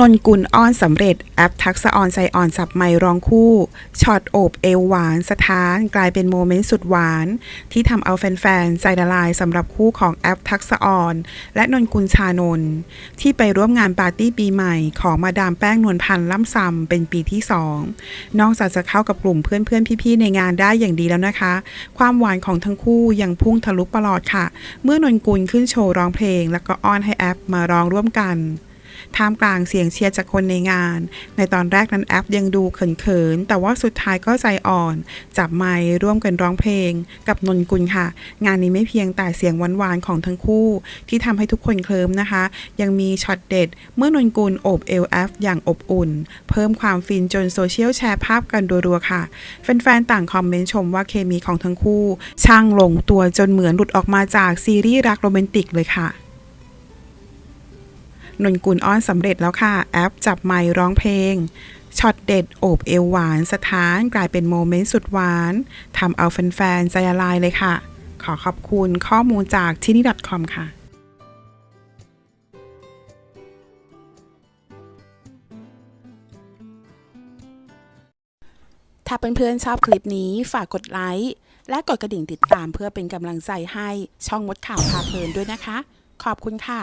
นนกุลอ้อนสำเร็จแอปทักษะออนใจอ่อนสับไมร้องคู่ช็อตโอบเอวหวานสถานกลายเป็นโมเมนต์สุดหวาน ที่ทำเอาแฟนๆ ใจละลายสำหรับคู่ของแอปทักษะออน และนนกุลชานนท์ที่ไปร่วมงานปาร์ตี้ปีใหม่ ของมาดามแป้งนวลพันธ์ล่ำซำเป็นปีที่ 2 นอกจากจะเข้ากับกลุ่มเพื่อนๆ พี่ๆ ในงานได้อย่างดีแล้วนะคะ ความหวานของทั้งคู่ยังพุ่งทะลุปลอดค่ะ เมื่อนนกุลขึ้นโชว์ร้องเพลง แล้วก็อ้อนให้แอปมาร้องร่วมกัน ท่ามกลางเสียงเชียร์จากคนในงาน ในตอนแรกนั้นแอปยังดูเขินๆ แต่ว่าสุดท้ายก็ใจอ่อน จับไมค์ร่วมกันร้องเพลง กับนนกุลค่ะ งานนี้ไม่เพียงแต่เสียงหวานๆของทั้งคู่ ที่ทำให้ทุกคนเคลิ้มนะคะ ยังมีช็อตเด็ด เมื่อนนกุลโอบเอลแอฟอย่างอบอุ่น เพิ่มความฟินจนโซเชียลแชร์ภาพกันรัวๆค่ะแฟนๆต่างคอมเมนต์ชมว่าเคมีของทั้งคู่ ช่างลงตัวจนเหมือนหลุดออกมาจากซีรีส์รักโรแมนติกเลยค่ะ นนกุลอ้อนสำเร็จแล้วค่ะ แอปจับไมค์ร้องเพลงช็อตเด็ดโอบเอวหวานสถานกลายเป็นโมเมนต์สุดหวานทำเอาแฟนๆใจละลายเลยค่ะ ขอขอบคุณข้อมูลจากที่นี่ .com ค่ะถ้าเพื่อนๆชอบคลิปนี้ฝากกดไลค์และกดกระดิ่งติดตามเพื่อเป็นกำลังใจให้ช่องมดข่าวพาเพลินด้วยนะคะ ขอบคุณค่ะ